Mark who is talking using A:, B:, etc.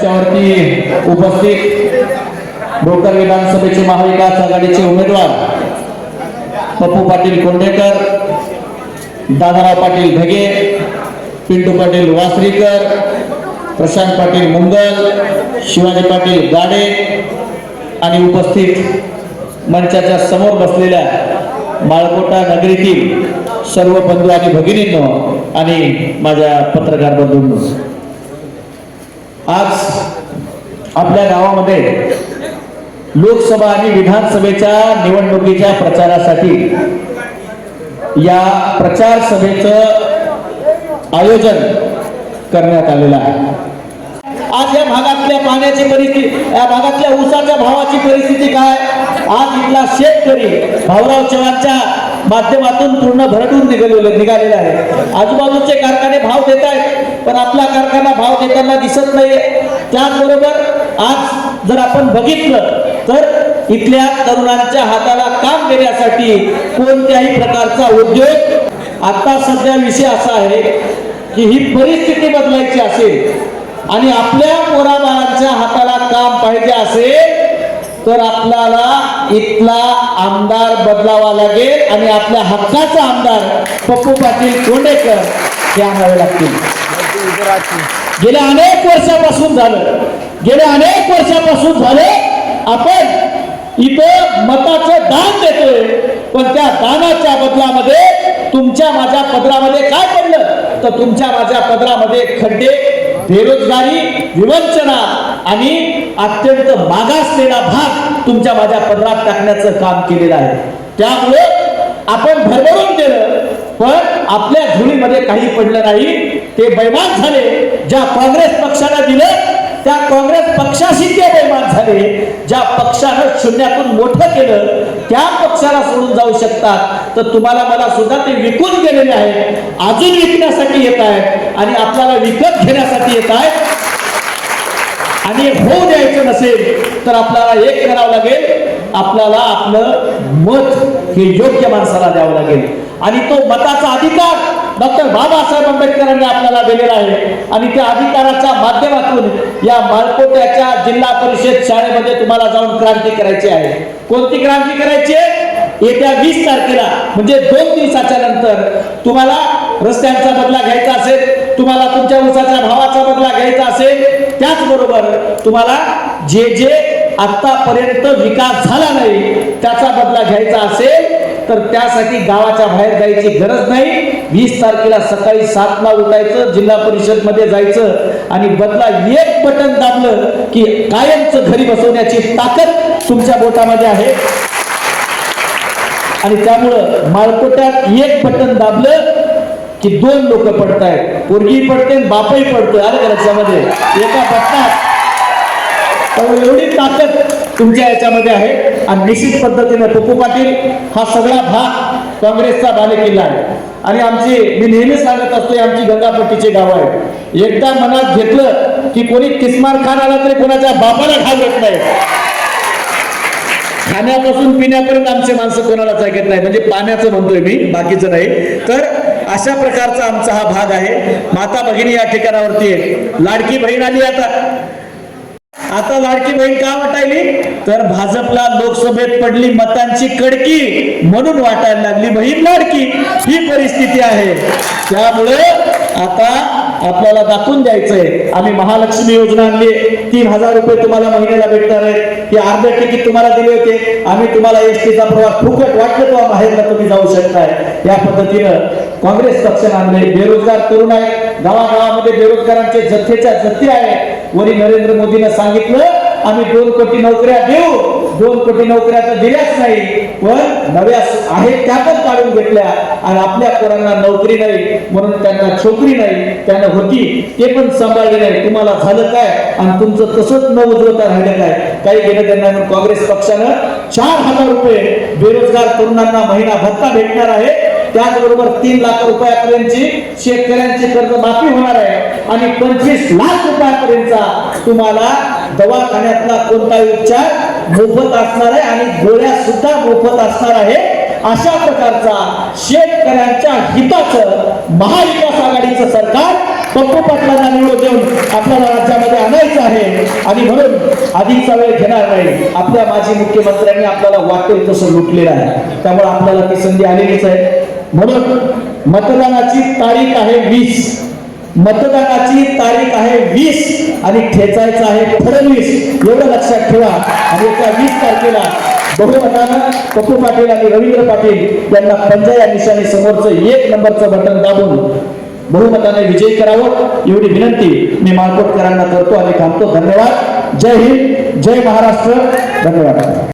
A: त्याच्यावरती उपस्थित भोकर विधानसभेचे महाविकास आघाडीचे उमेदवार पप्पू पाटील कोंडेकर दादाराव पाटील ढगे पिंटू पाटील वासरीकर प्रशांत पाटील मुंगल शिवाजी पाटील गाडे आणि उपस्थित मंचाच्या समोर बसलेल्या माळकोटा नगरीतील सर्व बंधू आणि भगिनींनो आणि माझ्या पत्रकार बंधूंनो आज आपल्या गावामध्ये लोकसभा आणि विधानसभेच्या निवडणुकीच्या प्रचारासाठी या प्रचार सभेचं आयोजन करण्यात आलेलं आहे. आज या भागातल्या पाण्याची परिस्थिती या भागातल्या ऊसाच्या भावाची परिस्थिती काय? आज इथला शेतकरी भाऊराव चव्हाणच्या माध्यमातून पूर्ण भरडून निघालेले निघालेले आहे. आजूबाजूचे कारखाने भाव देत आहेत पण आपला कारखाना भाव देताना दिसत नाहीये. त्याचबरोबर आज जर आपण बघितलं तर इथल्या तरुणांच्या हाताला काम देण्यासाठी कोणत्याही प्रकारचा उद्योग आता सध्या विषय असा आहे की ही परिस्थिती बदलायची असेल आणि आपल्या पोराबाळांच्या हाताला काम पाहिजे असेल तर आपल्याला इथला आमदार बदलावा लागेल आणि आपल्या हक्काचा आमदार पप्पू पाटील कोंडेकर हे आणावे लागतील. गेल्या अनेक वर्षापासून झालं. गेल्या अनेक वर्षापासून झाले आपण इथं मताचं दान देतोय. पण त्या दानाच्या बदलामध्ये तुमच्या माझ्या पदरामध्ये काय पडलं? तर तुमच्या माझ्या पदरामध्ये खड्डे बेरोजगारी विवंचना आणि अत्यंत मागासलेला भाग तुमच्या माझ्या पदरात टाकण्याचं काम केलेलं आहे. त्यामुळे आपण भरभरून केलं. पण आपल्या झुळीमध्ये काही पडलं नाही. ते बैमान झाले. ज्या काँग्रेस पक्षाला दिलं त्या काँग्रेस पक्षाशी ते बैमान झाले. ज्या पक्षानं शून्यातून मोठं केलं त्या पक्षाला सोडून जाऊ शकतात. तर तुम्हाला मला सुद्धा ते विकून गेलेले आहेत. अजून विकण्यासाठी येत आहेत आणि आपल्याला विकत घेण्यासाठी येत आहेत. आणि होऊ द्यायचं नसेल तर आपल्याला एक करावं लागेल. आपल्याला आपलं मत हे योग्य माणसाला द्यावं लागेल. आणि तो मताचा अधिकार डॉक्टर बाबासाहेब आंबेडकरांनी आपल्याला दिलेला आहे. आणि त्या अधिकाराच्या माध्यमातून या मालकोट्याच्या जिल्हा परिषद शाळेमध्ये तुम्हाला जाऊन क्रांती करायची आहे. कोणती क्रांती करायची आहे? येत्या वीस तारखेला म्हणजे दोन दिवसाच्या नंतर तुम्हाला रस्त्यांचा बदला घ्यायचा असेल तुम्हाला तुमच्या उसाच्या भावाचा बदला घ्यायचा असेल त्याचबरोबर तुम्हाला जे जे आतापर्यंत विकास झाला नाही त्याचा बदला घ्यायचा असेल तर त्यासाठी गावाच्या बाहेर जायची गरज नाही. वीस तारखेला सकाळी सातला उठायचं जिल्हा परिषदमध्ये जायचं आणि बदला एक बटन दाबलं की कायमच घरी बसवण्याची ताकद तुमच्या बोटामध्ये आहे. आणि त्यामुळं माळकोट्यात एक बटन दाबलं की दोन लोक पडतायत. पोरगी पडते आणि बापही पडतोय. अरे का लक्षामध्ये? एका बटनात. एवढी ताकद तुमच्या याच्यामध्ये आहे. आणि निश्चित पद्धतीने पप्पू पाटील हा सगळा भाग काँग्रेसचा बालेकिल्ला आहे. आणि आमची मी नेहमी सांगत असतो आमची गंगापट्टीचे गाव आहे एकदा मनात घेतलं की कोणी किस्मार खान आला तरी कोणाच्या बापाला घालत नाही. खाण्यापासून पिण्यापर्यंत आमचे माणसं कोणालाच ऐकत नाही. म्हणजे पाण्याचं म्हणतोय मी बाकीचं नाही. तर अशा प्रकारचा आमचा हा भाग आहे. माता भगिनी या ठिकाणावरती आहे लाडकी बहीण आली आता. आता लाडकी बहीण का वाटायली? तर भाजपला लोकसभेत पडली मतांची कडकी म्हणून वाटायला लागली बहीण लाडकी. ही परिस्थिती आहे. त्यामुळे आता आपल्याला दाखवून द्यायचंय. आम्ही महालक्ष्मी योजना आणली. तीन हजार रुपये तुम्हाला महिन्याला भेटणार आहे हे अर्धे तिकीट तुम्हाला दिले होते. आम्ही तुम्हाला एसटीचा प्रवास फुकट वाटलं तेव्हा बाहेरला तुम्ही जाऊ शकताय. या पद्धतीनं काँग्रेस पक्षाने आणले बेरोजगार तरुण आहे. गावागावामध्ये बेरोजगारांचे जथ्थेच्या जथ्थे आहे. वरी नरेंद्र मोदीनं सांगितलं आम्ही दोन कोटी नोकऱ्या देऊ. दोन कोटी नोकऱ्या तर दिल्याच नाही पण नव्या आहेत त्या पण काढून घेतल्या. आणि आपल्या पोरांना नोकरी नाही म्हणून त्यांना छोकरी नाही त्यांना होती ते पण सांभाळले नाही. तुम्हाला झालं काय? आणि तुमचं तसंच न उजवता राहिलं काय? काही घेणं त्यांना काँग्रेस पक्षानं चार हजार रुपये बेरोजगार तरुणांना महिना भत्ता भेटणार आहे. त्याचबरोबर तीन लाख रुपयापर्यंतची शेतकऱ्यांची कर्ज माफी होणार आहे. आणि पंचवीस लाख रुपयापर्यंतचा तुम्हाला दवाखान्यातला कोणताही उपचार मोफत असणार आहे आणि गोळ्या सुद्धा मोफत असणार आहे. अशा प्रकारचा शेतकऱ्यांच्या हिताचं महाविकास आघाडीचं सरकार पप्पू पाटलांना निवडून देऊन आपल्याला राज्यामध्ये आणायचं आहे. आणि म्हणून अधिकचा वेळ घेणार नाही. आपल्या माजी मुख्यमंत्र्यांनी आपल्याला वाटेल तसं लुटलेलं आहे. त्यामुळे आपल्याला ती संधी आलेलीच आहे. म्हणून मतदानाची तारीख आहे वीस. मतदानाची तारीख आहे वीस आणि ठेचायचं आहे फडणवीस. एवढं लक्षात ठेवा. आणि त्या वीस तारखेला बहुमतानं पप्पू पाटील आणि रवींद्र पाटील यांना पंजा या निशाणी समोरचं एक नंबरचं बटन दाबून बहुमताने विजयी करावं. एवढी विनंती मी माळकोटकरांना करतो आणि थांबतो. धन्यवाद. जय हिंद. जय महाराष्ट्र. धन्यवाद.